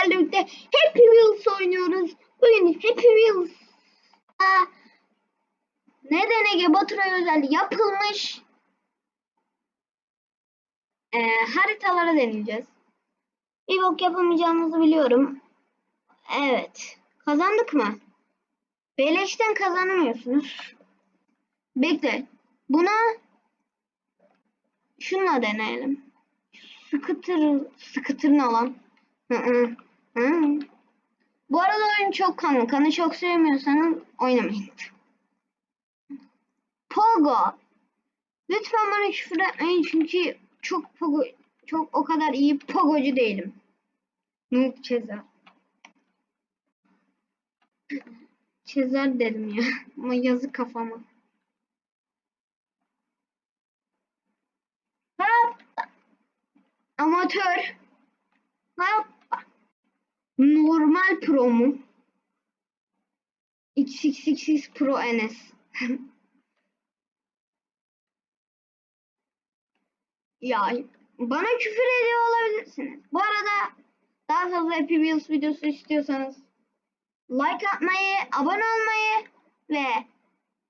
sizlerle birlikte Happy Wheels oynuyoruz. Bugün Happy Wheels Aa, neden Ege Batur'a özel yapılmış ee, haritaları deneyeceğiz. Bir bok yapamayacağımızı biliyorum. Evet. Kazandık mı? Beleşten kazanamıyorsunuz. Bekle. Buna şunla deneyelim. Scooter, scooter ne? Hı hı. Hı. Bu arada oyun çok kanlı. Kanı çok sevmiyorsanız oynamayın. Pogo. Lütfen bana küfür etmeyin çünkü çok pogo, çok o kadar iyi pogocu değilim. Noob Cezar. Cezar dedim ya. Ama yazık kafama. Amatör. Hoppa. Normal Pro mu? XXX Pro NS. ya bana küfür ediyor olabilirsiniz. Bu arada daha fazla Happy Wheels videosu istiyorsanız like atmayı, abone olmayı ve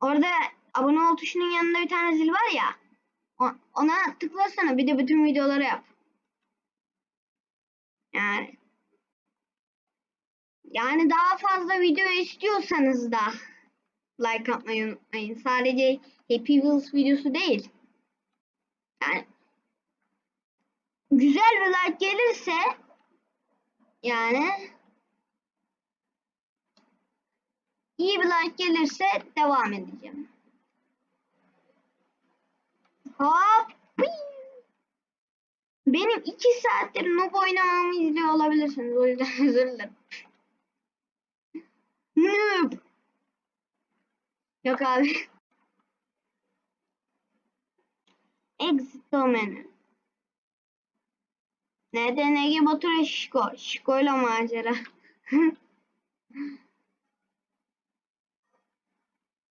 orada abone ol tuşunun yanında bir tane zil var ya ona tıklasana bir de bütün videoları yap. Yani yani daha fazla video istiyorsanız da like atmayı unutmayın. Sadece Happy Wheels videosu değil. Yani güzel bir like gelirse yani iyi bir like gelirse devam edeceğim. Hop. Benim iki saattir noob oynamamı izliyor olabilirsiniz. O yüzden özür dilerim. Noob. Yok abi. Exit domain. Neden Ege Batur'a Şiko? Şiko'yla macera.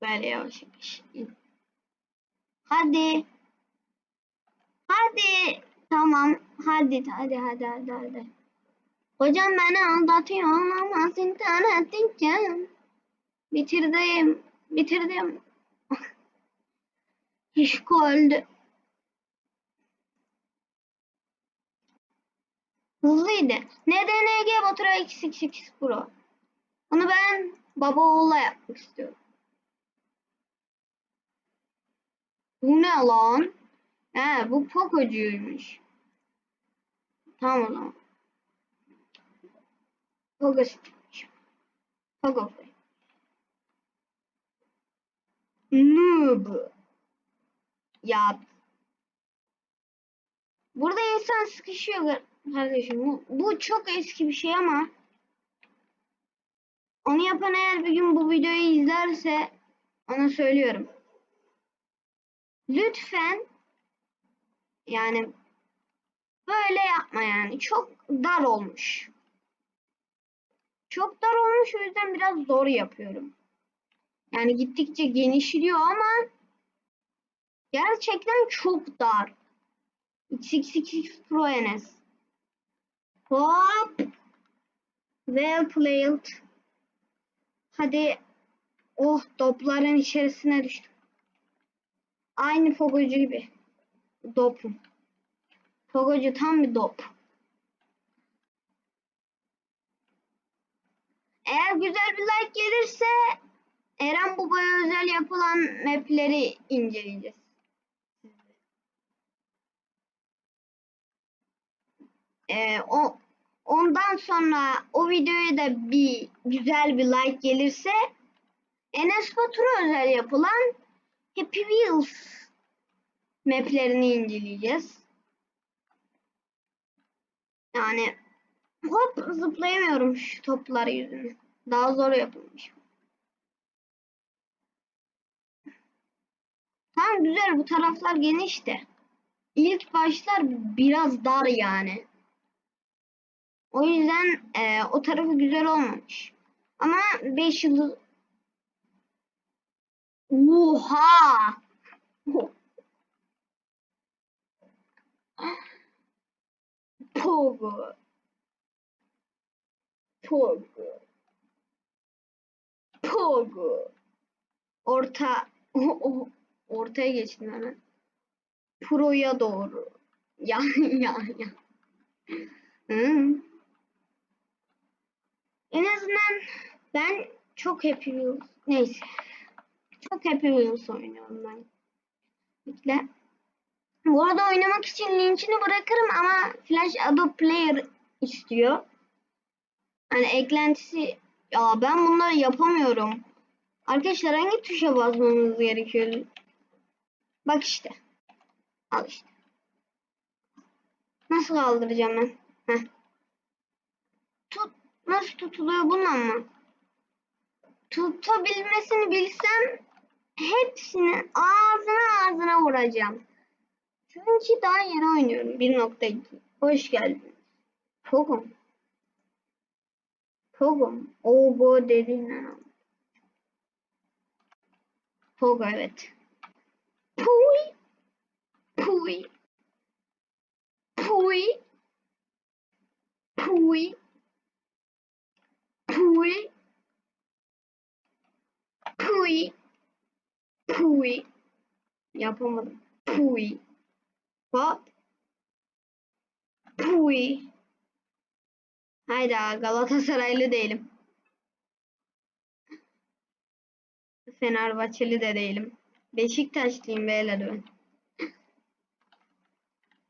Böyle yavaş yavaş. Hadi. Hadi. Tamam. Hadi hadi hadi hadi hadi. Hocam beni aldatıyor olamaz internet diyeceğim. Bitirdim. Bitirdim. Şişko öldü. Hızlıydı. Neden Ege Batura XXX Pro? Onu ben baba oğula yapmak istiyorum. Bu ne lan? He bu Poco'cuymuş. Tamam o zaman. Stick'miş. Pogo Free. Noob. Ya. Burada insan sıkışıyor kardeşim. Bu, bu çok eski bir şey ama onu yapan eğer bir gün bu videoyu izlerse ona söylüyorum. Lütfen yani böyle yapma yani. Çok dar olmuş. Çok dar olmuş o yüzden biraz zor yapıyorum. Yani gittikçe genişliyor ama gerçekten çok dar. XXX Pro NS. Hop. Well played. Hadi. Oh topların içerisine düştüm. Aynı Fogocu gibi. Dopum. Fogocu tam bir dop. Eğer güzel bir like gelirse Eren Baba'ya özel yapılan mapleri inceleyeceğiz. Ee, o ondan sonra o videoya da bir güzel bir like gelirse Enes Batur'a özel yapılan Happy Wheels maplerini inceleyeceğiz. Yani hop zıplayamıyorum şu toplar yüzünden. Daha zor yapılmış. Tamam güzel bu taraflar geniş de. İlk başlar biraz dar yani. O yüzden e, o tarafı güzel olmamış. Ama 5 yıldız Oha! Pogo. Pogo. Pogo. Orta. O, o, ortaya geçtim hemen. Pro'ya doğru. Ya ya ya. Hmm. En azından ben çok Happy Wheels. Neyse. Çok Happy Wheels oynuyorum ben. Bekle. Bu arada oynamak için linkini bırakırım ama Flash Adobe Player istiyor. Hani eklentisi ya ben bunları yapamıyorum. Arkadaşlar hangi tuşa basmamız gerekiyor? Bak işte. Al işte. Nasıl kaldıracağım ben? Heh. Tut. Nasıl tutuluyor bundan mı? Tutabilmesini bilsem hepsini ağzına ağzına vuracağım. Çünkü daha yeni oynuyorum. 1.2. Hoş geldin. Pogum. Pogum. Ogo dediğin ne? Pogo evet. Puy. Puy. Puy. Puy. Puy. Puy. Puy. Yapamadım. Puy. What? Puy. Hayda Galatasaraylı değilim. Fenerbahçeli de değilim. Beşiktaşlıyım beyler ben.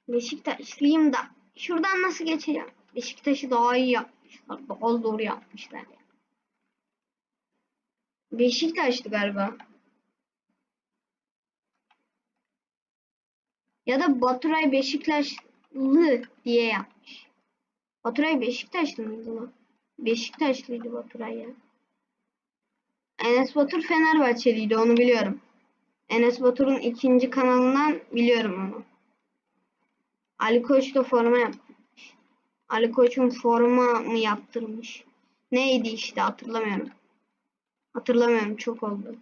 Beşiktaşlıyım da şuradan nasıl geçeceğim? Beşiktaş'ı daha iyi yapmışlar. Daha zor yapmışlar. ya. Beşiktaş'tı galiba. Ya da Baturay Beşiktaşlı diye yapmış. Baturay Beşiktaşlı mıydı lan? Beşiktaşlıydı Baturay ya. Enes Batur Fenerbahçeliydi onu biliyorum. Enes Batur'un ikinci kanalından biliyorum onu. Ali Koç da forma yapmış. Ali Koç'un forma mı yaptırmış? Neydi işte hatırlamıyorum. Hatırlamıyorum çok oldu.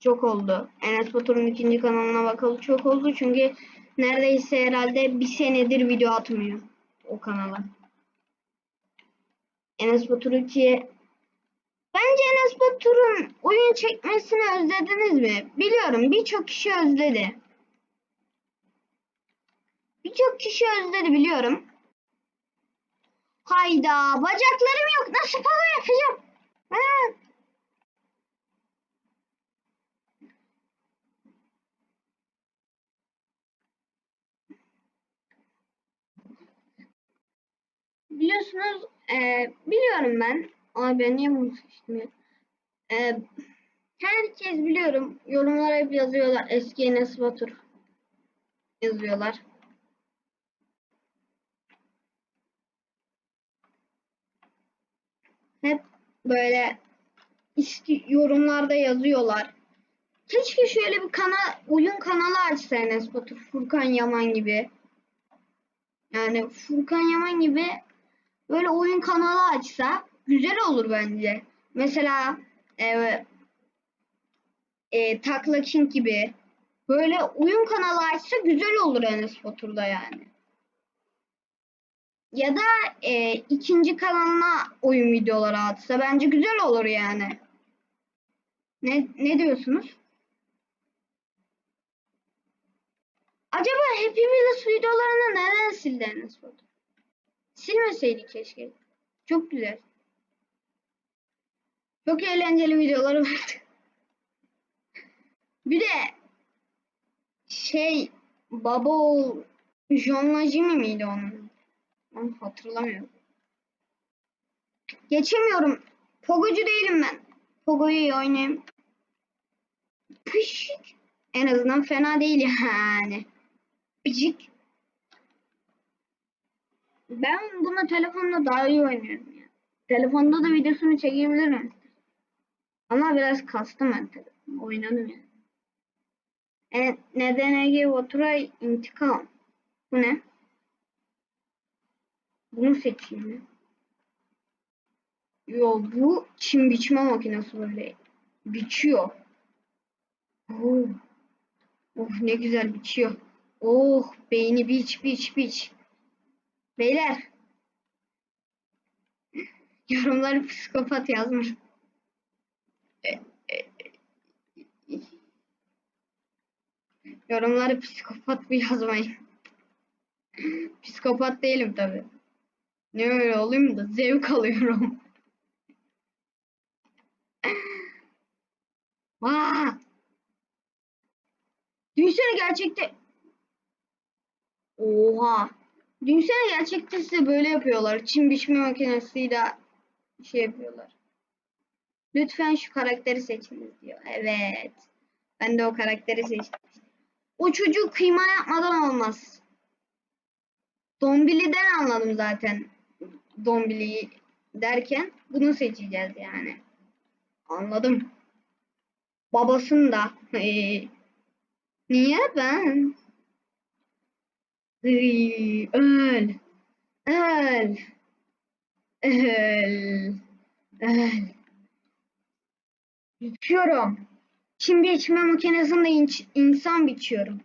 Çok oldu. Enes Batur'un ikinci kanalına bakalı çok oldu çünkü neredeyse herhalde bir senedir video atmıyor o kanala. Enes Batur 2'ye Bence Enes Batur'un oyun çekmesini özlediniz mi? Biliyorum birçok kişi özledi. Birçok kişi özledi biliyorum. Hayda bacaklarım yok nasıl polo yapacağım? Ha. Biliyorsunuz e, biliyorum ben. Ay ben niye bunu seçtim? E, herkes biliyorum yorumlara hep yazıyorlar eski Enes Batur yazıyorlar. Hep böyle isti yorumlarda yazıyorlar. Keşke şöyle bir kanal, oyun kanalı açsa Enes Batur, Furkan Yaman gibi. Yani Furkan Yaman gibi böyle oyun kanalı açsa güzel olur bence. Mesela e, e, Takla King gibi böyle oyun kanalı açsa güzel olur Enes Batur'da yani. Ya da e, ikinci kanalına oyun videoları atsa bence güzel olur yani. Ne, ne diyorsunuz? Acaba Happy Wheels videolarını neden sildi Enes Batur? Silmeseydi keşke. Çok güzel. Çok eğlenceli videoları vardı. Bir de şey baba oğul John Jimmy miydi onun? Ben hatırlamıyorum. Geçemiyorum. Pogocu değilim ben. Pogo'yu iyi oynayayım. Pışık. En azından fena değil yani. Pışık. Ben bunu telefonda daha iyi oynuyorum ya. Telefonda da videosunu çekebilirim. Ama biraz kastım ben telefonu. Oynadım yani. E, neden Ege Baturay intikam? Bu ne? Bunu seçeyim mi? Yo bu çim biçme makinesi böyle biçiyor. Oh. oh ne güzel biçiyor. Oh beyni biç biç biç. Beyler. Yorumları psikopat yazmayın. Yorumları psikopat bir yazmayın. Psikopat değilim tabi. Ne öyle olayım da zevk alıyorum. Aa! Düşünsene gerçekte. Oha. Düşünsene gerçekte size böyle yapıyorlar. Çim biçme makinesiyle şey yapıyorlar. Lütfen şu karakteri seçiniz diyor. Evet. Ben de o karakteri seçtim. O çocuk kıyma yapmadan olmaz. Dombili'den anladım zaten. Dombili'yi derken bunu seçeceğiz yani. Anladım. Babasını da. Ee, niye ben? Iy, öl. Öl. Öl. Öl. Biçiyorum. Şimdi içme makinesinde inç- insan biçiyorum.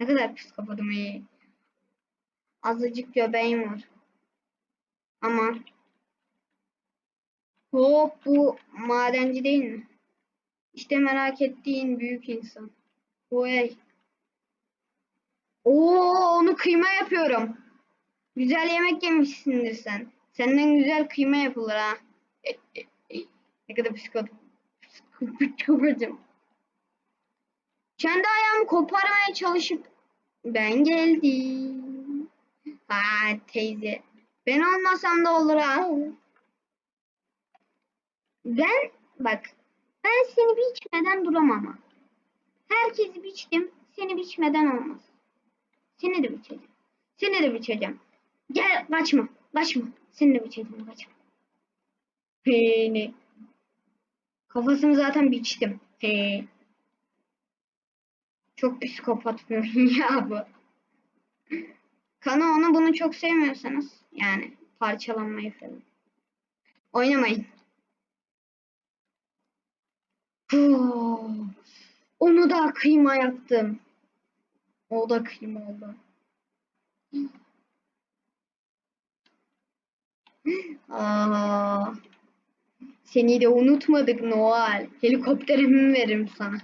Ne kadar psikopatım iyi. Azıcık göbeğim var. Ama hop bu madenci değil mi? İşte merak ettiğin büyük insan. Bu ey. Oo onu kıyma yapıyorum. Güzel yemek yemişsindir sen. Senden güzel kıyma yapılır ha. ne kadar psikopat. Psikopatım. Kendi ayağımı koparmaya çalışıp ben geldim. Ha teyze. Ben olmasam da olur ha. Ben bak ben seni biçmeden duramam. Herkesi biçtim. Seni biçmeden olmaz. Seni de biçeceğim. Seni de biçeceğim. Gel kaçma. Kaçma. Seni de biçeceğim. Kaçma. Beni. Kafasını zaten biçtim. He. Çok psikopat bir ya bu. Kana onu bunu çok sevmiyorsanız yani parçalanmayı falan. Oynamayın. Huu. Onu da kıyma yaptım. O kıyma oldu. Aa, seni de unutmadık Noel. Helikopterimi veririm sana.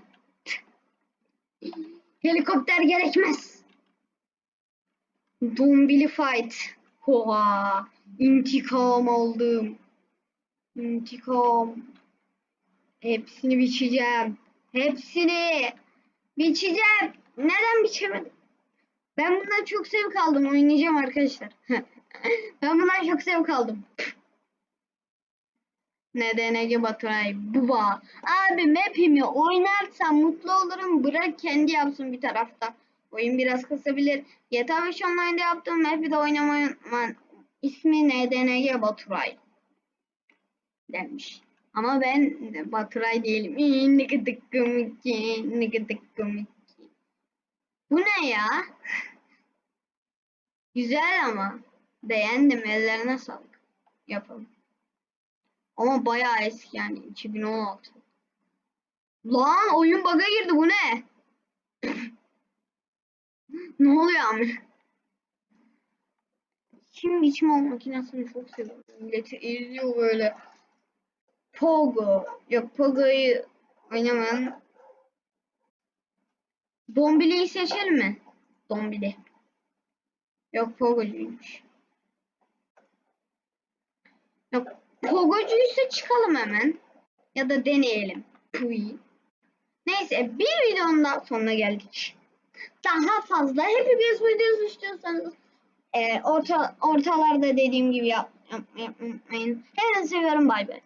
Helikopter gerekmez. Dombili fight. Oha. İntikam aldım. İntikam. Hepsini biçeceğim. Hepsini biçeceğim. Neden biçemedim? Ben bundan çok zevk aldım. Oynayacağım arkadaşlar. ben bundan çok zevk aldım. Neden Ege Baturay? Buba. Abi map'imi oynarsam mutlu olurum. Bırak kendi yapsın bir tarafta. Oyun biraz kısabilir. GTA 5 Online'da yaptığım map'i de oynamayı unutmayın. İsmi neden Ege Baturay? Demiş. Ama ben Baturay değilim. Ne kadar komik. Ne kadar komik. Bu ne ya? Güzel ama. Beğendim. Ellerine sağlık. Yapalım. Ama bayağı eski yani 2016. Lan oyun bug'a girdi bu ne? ne oluyor abi? Kim biçme makinesini çok seviyorum. Milleti izliyor böyle. Pogo. Yok Pogo'yu oynamayan. Dombili'yi seçelim mi? Dombili. Yok Pogo'cuymuş. Yok Pogocuysa çıkalım hemen. Ya da deneyelim. Puy. Neyse bir videonun daha sonuna geldik. Daha fazla hepimiz videosu istiyorsanız e, orta, ortalarda dediğim gibi yap, yap, yapmayın. Hepinizi seviyorum bay bay.